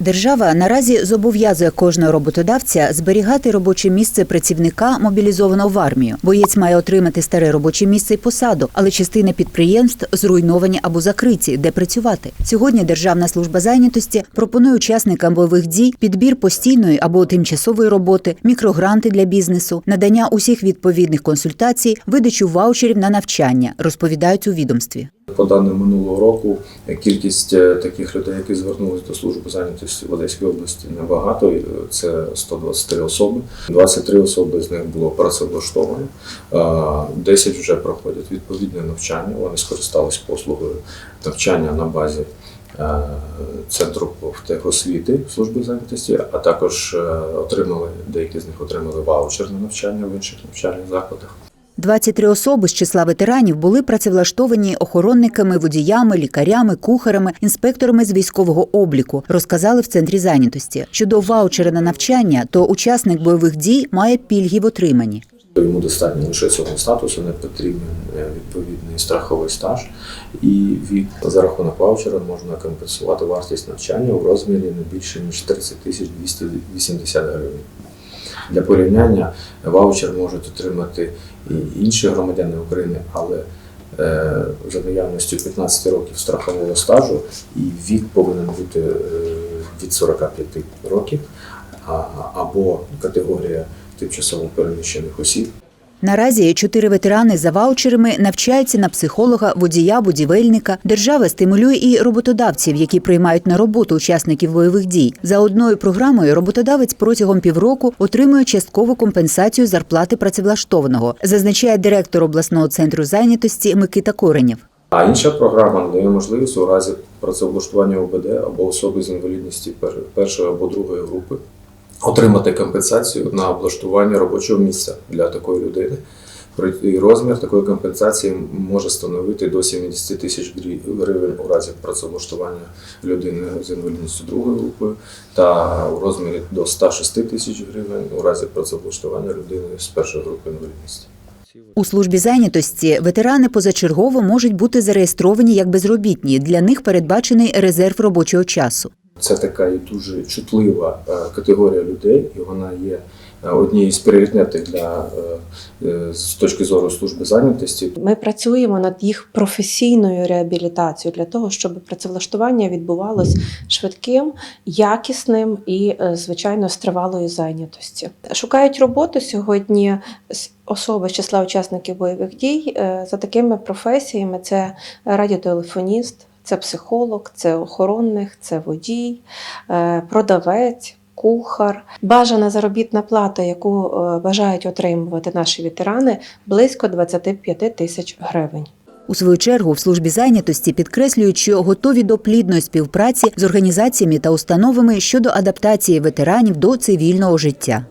Держава наразі зобов'язує кожного роботодавця зберігати робоче місце працівника, мобілізованого в армію. Боєць має отримати старе робоче місце і посаду, але частина підприємств зруйновані або закриті, де працювати. Сьогодні Державна служба зайнятості пропонує учасникам бойових дій підбір постійної або тимчасової роботи, мікрогранти для бізнесу, надання усіх відповідних консультацій, видачу ваучерів на навчання, розповідають у відомстві. По даним минулого року кількість е, таких людей, які звернулись до служби зайнятості в Одеській області, небагато. Це 123 особи. 23 особи з них було працевлаштовано. Е, 10 вже проходять відповідне навчання. Вони скористались послугою навчання на базі е, центру профтехосвіти служби зайнятості, а також е, отримали деякі з них отримали ваучер на навчання в інших навчальних закладах. 23 особи з числа ветеранів були працевлаштовані охоронниками, водіями, лікарями, кухарами, інспекторами з військового обліку, розказали в центрі зайнятості. Щодо ваучера на навчання, то учасник бойових дій має пільги в отриманні. Йому достатньо лише цього статусу, не потрібен е, відповідний страховий стаж, і від за рахунок ваучера можна компенсувати вартість навчання у розмірі не більше ніж 30 тисяч 280 гривень. Для порівняння ваучер можуть отримати і інші громадяни України, але е, за наявністю 15 років страхового стажу і вік повинен бути е, від 45 років, або категорія тимчасово переміщених осіб. Наразі чотири ветерани за ваучерами навчаються на психолога, водія, будівельника. Держава стимулює і роботодавців, які приймають на роботу учасників бойових дій. За одною програмою роботодавець протягом півроку отримує часткову компенсацію зарплати працевлаштованого, зазначає директор обласного центру зайнятості Микита Коренєв. А інша програма надає можливість у разі працевлаштування ОБД або особи з інвалідністю першої або другої групи отримати компенсацію на облаштування робочого місця для такої людини. І розмір такої компенсації може становити до 70 тисяч гривень у разі працевлаштування людини з інвалідністю другої групи та у розмірі до 106 тисяч гривень у разі працевлаштування людини з першої групи інвалідності. У службі зайнятості ветерани позачергово можуть бути зареєстровані як безробітні. Для них передбачений резерв робочого часу. Це така і дуже чутлива е, категорія людей, і вона є е, однією з пріоритетних для е, з точки зору служби зайнятості. Ми працюємо над їх професійною реабілітацією для того, щоб працевлаштування відбувалось швидким, якісним і, звичайно, з тривалої зайнятості. Шукають роботу сьогодні особи з числа учасників бойових дій за такими професіями: це радіотелефоніст, це психолог, це охоронник, це водій, е, продавець. Кухар, бажана заробітна плата, яку е, бажають отримувати наші ветерани, близько 25 тисяч гривень. У свою чергу в службі зайнятості підкреслюють, що готові до плідної співпраці з організаціями та установами щодо адаптації ветеранів до цивільного життя.